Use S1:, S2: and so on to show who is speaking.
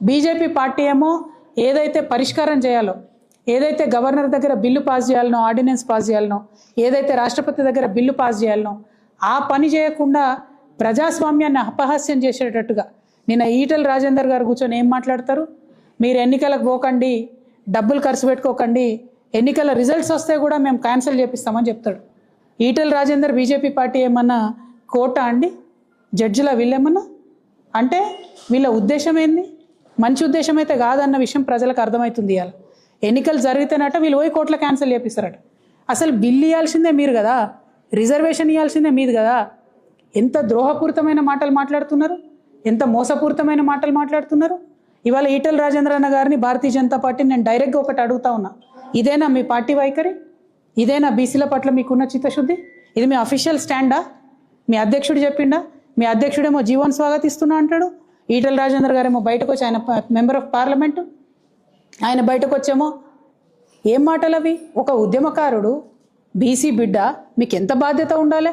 S1: BJP party ఏమో ఏదైతే పరిష్కారం చేయాలో ఏదైతే గవర్నర్ దగ్గర బిల్లు పాస్ చేయాలనో ఆర్డినెన్స్ పాస్ చేయాలనో ఏదైతే రాష్ట్రపతి దగ్గర బిల్లు పాస్ చేయాలనో ఆ పని చేయకుండా ప్రజాస్వామ్యాన్ని అపహాస్యం చేసేటట్టుగా నిన్న ఈటల రాజేందర్ గారు కూర్చొని ఏం మాట్లాడతారు? మీరు ఎన్నికలకు పోకండి డబ్బులు ఖర్చు పెట్టుకోకండి ఎన్నికల రిజల్ట్స్ వస్తే కూడా మేము క్యాన్సిల్ చేపిస్తామని చెప్తాడు. ఈటల రాజేందర్ బీజేపీ పార్టీ ఏమన్నా కోట అండి? జడ్జిల వీళ్ళేమన్నా? అంటే వీళ్ళ ఉద్దేశం ఏంది? మంచి ఉద్దేశం అయితే కాదన్న విషయం ప్రజలకు అర్థమవుతుంది ఇవాళ ఎన్నికలు జరిగితేనట వీళ్ళు పోయి కోట్ల క్యాన్సిల్ చేపిస్తారట. అసలు బిల్లు ఇవ్వాల్సిందే మీరు కదా? రిజర్వేషన్ ఇవ్వాల్సిందే మీది కదా? ఎంత ద్రోహపూరితమైన మాటలు మాట్లాడుతున్నారు? ఎంత మోసపూరితమైన మాటలు మాట్లాడుతున్నారు? ఇవాళ ఈటల రాజేంద్ర అన్న గారిని భారతీయ జనతా పార్టీ నేను డైరెక్ట్గా ఒకటి అడుగుతా ఉన్నా. ఇదేనా మీ పార్టీ వైఖరి? ఇదేనా బీసీల పట్ల మీకున్న చిత్తశుద్ధి? ఇది మీ అఫీషియల్ స్టాండా? మీ అధ్యక్షుడు చెప్పిండా? మీ అధ్యక్షుడేమో జీవన్ స్వాగతిస్తున్నా అంటాడు? ఈటల రాజేందర్ గారేమో బయటకు వచ్చి ఆయన మెంబర్ ఆఫ్ పార్లమెంటు. ఆయన బయటకు వచ్చేమో ఏం మాటలు అవి ఒక ఉద్యమకారుడు బీసీ బిడ్డ మీకు ఎంత బాధ్యత ఉండాలి?